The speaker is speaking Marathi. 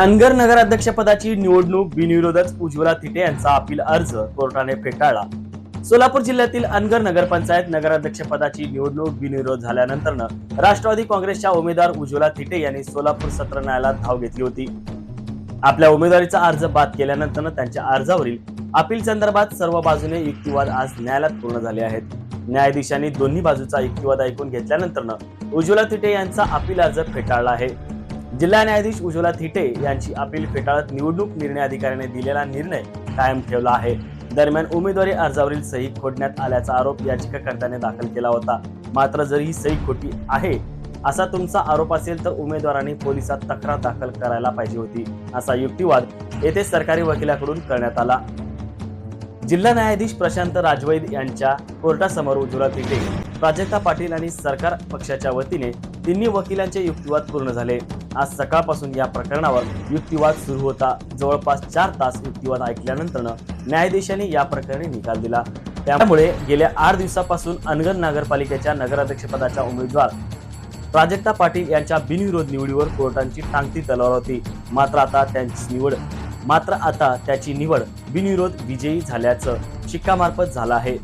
अनगर नगराध्यक्षपदाची निवडणूक बिनविरोधक उज्ज्वला थिटे यांचा अपील अर्ज कोर्टाने फेटाळला. सोलापूर जिल्ह्यातील अनगर नगरपंचायत नगराध्यक्षपदाची निवडणूक बिनविरोध झाल्यानंतर राष्ट्रवादी काँग्रेसच्या उमेदवार उज्ज्वला थिटे यांनी सोलापूर सत्र न्यायालयात धाव घेतली होती. आपल्या उमेदवारीचा अर्ज बाद केल्यानंतर त्यांच्या अर्जावरील अपील संदर्भात सर्व बाजूने युक्तिवाद आज न्यायालयात पूर्ण झाले आहेत. न्यायाधीशांनी दोन्ही बाजूचा युक्तिवाद ऐकून घेतल्यानंतर उज्ज्वला थिटे यांचा अपील अर्ज फेटाळला आहे. जिल्हा न्यायाधीश उज्ज्वला थिटे यांची अपील फेटाळत निवडणूक निर्णय अधिकाऱ्याने दिलेला निर्णय कायम ठेवला आहे. दरम्यान उमेदवारी अर्जावरील सही खोडण्यात आल्याचा आरोप याचिकाकर्त्याने दाखल केला होता. मात्र जर ही सही खोटी आहे असा तुमचा आरोप असेल तर उमेदवारांनी पोलिसात तक्रार दाखल करायला पाहिजे होती असा युक्तिवाद येथे सरकारी वकिलाकडून करण्यात आला. जिल्हा न्यायाधीश प्रशांत राजवैद यांच्या कोर्टासमोर उज्ज्वला तिथे प्राजक्ता पाटील आणि सरकार पक्षाच्या वतीने तिन्ही वकिलांचे युक्तिवाद पूर्ण झाले. आज सकाळपासून या प्रकरणावर युक्तिवाद सुरू होता. जवळपास चार तास युक्तिवाद ऐकल्यानंतर न्यायाधीशांनी या प्रकरणी निकाल दिला. त्यामुळे गेल्या आठ दिवसापासून अनगर नगरपालिकेच्या नगराध्यक्षपदाच्या उमेदवार प्राजक्ता पाटील यांच्या बिनविरोध निवडीवर कोर्टांची टांगती तलवार होती. मात्र आता त्यांची निवड मात्र आता त्याची निवड बिनविरोध विजयी झाल्याचं शिक्कामार्फत झालं आहे.